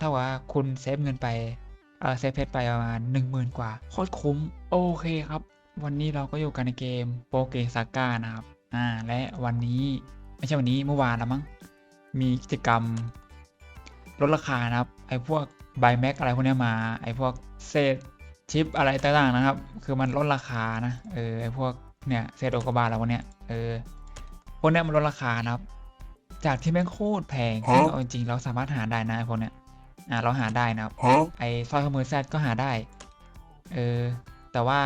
ถ้าว่าคุณเซฟเงินไปเออเซฟเพชรไปประมาณหนึ่งหมื่นกว่าโคตรคุ้ม โอเคครับ วันนี้เราก็อยู่กันในเกมโปเกซาก้านะครับ อ่า และวันนี้ไม่ใช่วันนี้เมื่อวานแล้วมั้ง มีกิจกรรมลดราคานะครับ ไอ้พวกไบแม็กอะไรพวกเนี้ยมา ไอ้พวกเศษชิปอะไรต่างๆนะครับ คือมันลดราคานะ เออ ไอ้พวกเนี่ยเศษโอกาบาทอะไรพวกเนี้ยเออ พวกเนี้ยมันลดราคานะครับ จากที่แม่งโคตรแพงซึ่งเอาจริงๆเราสามารถหาได้นะไอ้พวกเนี้ย อ่าเราหาได้นะครับไอ้สร้อยข้อมือแซดก็หาได้ เออ แต่ว่า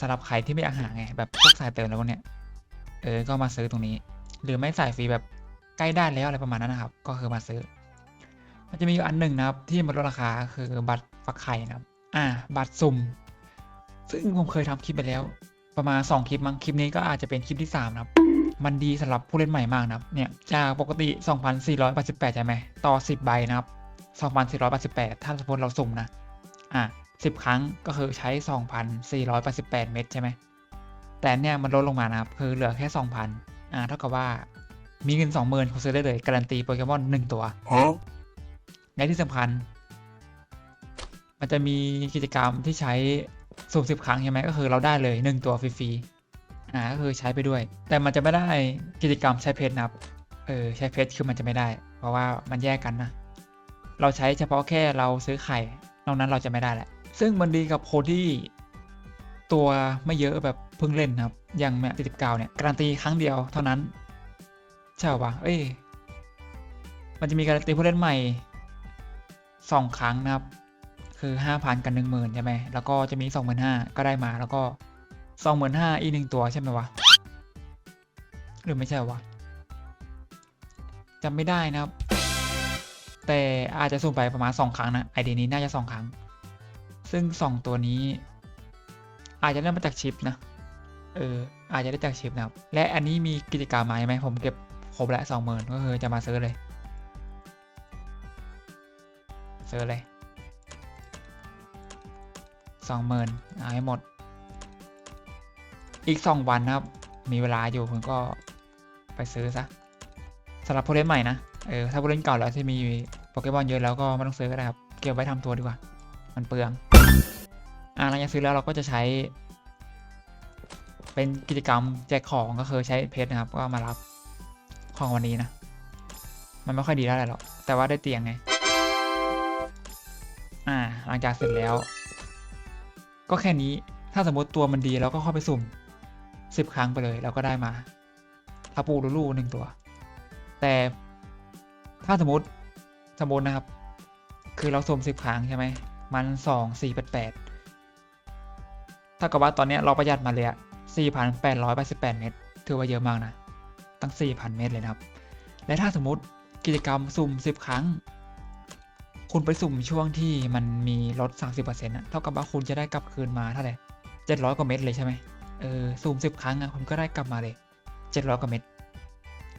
สำหรับใครที่ไม่อยากหาไง แบบพวกสายเติมแล้วพวกเนี้ยเออ ก็มาซื้อตรงนี้ หรือไม่สายฟรีแบบใกล้ได้แล้วอะไรประมาณนั้นนะครับ ก็คือมาซื้อ มันจะมีอยู่อันหนึ่งนะครับ ที่มันลดราคาคือบัตรฟักไข่นะครับ อ่า บัตรสุ่ม ซึ่งผมเคยทำคลิปไปแล้ว ประมาณ 2 คลิปมั้ง คลิปนี้ก็อาจจะเป็นคลิปที่ 3 นะครับ มันดีสำหรับผู้เล่นใหม่มากนะครับ เนี่ย จากปกติ 2,488ใช่ไหม ต่อ 10 ใบนะครับ 2,488 ถ้าสมมติเราสุ่มนะ อะ10 ครั้งก็คือใช้ 2,488 เม็ดใช่ไหม แต่เนี่ยมันลดลงมานะครับ คือเหลือแค่ 2,000 อ่า เท่ากับว่ามีเงิน 20,000คุณซื้อได้เลยการันตีโปเกมอน 1 ตัวและที่สำคัญ มันจะมีกิจกรรมที่ใช้สุ่มสิบครั้งใช่ไหมก็คือเราได้เลย 1 ตัวฟรีๆ อ่า ก็คือใช้ไปด้วย แต่มันจะไม่ได้กิจกรรมใช้เพชรนะครับ เออ ใช้เพชรคือมันจะไม่ได้ เพราะว่ามันแยกกันนะ เราใช้เฉพาะแค่เราซื้อไข่ นอกนั้นเราจะไม่ได้แหละ ซึ่งมันดีกับคนที่ตัวไม่เยอะแบบเพิ่งเล่นครับ อย่างแม่ติดเก้าเนี่ยการันตีครั้งเดียวเท่านั้นใช่ปะเอ้ย มันจะมีการันตีผู้เล่นใหม่สองครั้งนะครับ คือห้าพันกันหนึ่งหมื่นใช่ไหม แล้วก็จะมีสองหมื่นห้าก็ได้มา แล้วก็สองหมื่นห้าอีกหนึ่งตัวใช่ไหมวะ หรือไม่ใช่วะจำไม่ได้นะครับ แต่อาจจะสุ่มไปประมาณสองครั้งนะไอเดียนี้น่าจะสองครั้ง ซึ่งสองตัวนี้ อาจจะได้มาจากชิปนะ เอออาจจะได้จากชิปนะครับ และอันนี้มีกิจกรรมมาใช่ไหมผมเก็บครบแล้วสองหมื่นก็คือจะมาซื้อเลย ซื้อเลยสองหมื่นเอาให้หมด อีกสองวันนะครับ มีเวลาอยู่ผมก็ไปซื้อซะสำหรับผู้เล่นใหม่นะ เออ ถ้าผู้เล่นเก่าแล้วที่มี โปเกมอนเยอะแล้วก็ไม่ต้องซื้อก็ได้ครับ เก็บไว้ทำตัวดีกว่า มันเปลือง อ่าหลังจากซื้อแล้วเราก็จะใช้ เป็นกิจกรรมแจกของก็คือใช้เพชรนะครับ ก็มารับของวันนี้นะ มันไม่ค่อยดีเท่าไหร่หรอก แต่ว่าได้เตียงไง อ่า หลังจากเสร็จแล้ว ก็แค่นี้ ถ้าสมมติตัวมันดีเราก็เข้าไปสุ่มสิบครั้งไปเลยเราก็ได้มาทาปูลูลูหนึ่งตัว แต่ถ้าสมมติ สมมตินะครับ คือเราสุ่มสิบครั้งใช่ไหม มันสองสี่แปดแปดถ้ากับว่าตอนนี้เราประหยัดมาเลยอะสี่พันแปดร้อยแปดสิบแปดเมตร ถือว่าเยอะมากนะ ตั้งสี่พันเมตรเลยนะครับ และถ้าสมมติกิจกรรมสุ่มสิบครั้ง คุณไปสุ่มช่วงที่มันมีลด30%นะเท่ากับว่าคุณจะได้กลับคืนมาเท่าไหร่700กว่าเม็ดเลยใช่ไหมเออสุ่ม10ครั้งอะคุณก็ได้กลับมาเลย700กว่าเม็ดเ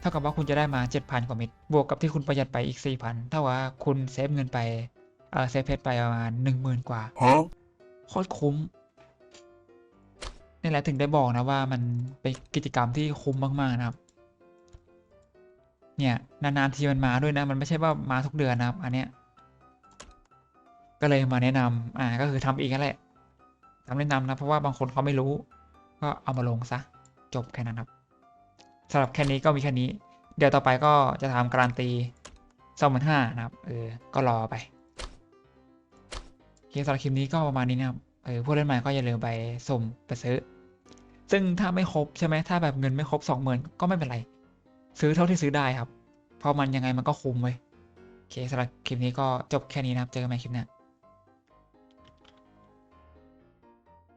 ท่ากับว่าคุณจะได้มา 7,000 กว่าเม็ด บวกกับที่คุณประหยัดไปอีก 4,000เท่ากับว่าคุณเซฟเงินไป เออเซฟเพชรไปประมาณ 10,000 กว่าโคตรคุ้ม นี่แหละถึงได้บอกนะว่ามันเป็นกิจกรรมที่คุ้มมาก ๆ นะครับ เนี่ย นานๆทีมันมาด้วยนะ มันไม่ใช่ว่ามาทุกเดือนนะครับ อันเนี้ย ก็เลยมาแนะนำอ่า ก็คือทำเองนั่นแหละทำแนะนำนะ เพราะว่าบางคนเขาไม่รู้ ก็เอามาลงซะ จบแค่นั้นครับ สำหรับแค่นี้ก็มีแค่นี้ เดี๋ยวต่อไปก็จะทำการันตีสองหมื่นห้านะครับ เออ ก็รอไปโอเคสำหรับคลิปนี้ก็ประมาณนี้นะครับ เออ ผู้เล่นใหม่ก็อย่าลืมไปสุ่มไปซื้อ ซึ่งถ้าไม่ครบใช่ไหม ถ้าแบบเงินไม่ครบสองหมื่นก็ไม่เป็นไร ซื้อเท่าที่ซื้อได้ครับ เพราะมันยังไงมันก็คุ้มเว้ยโอเคสำหรับคลิปนี้ก็จบแค่นี้นะครับ เจอกันใหม่คลิปหน้า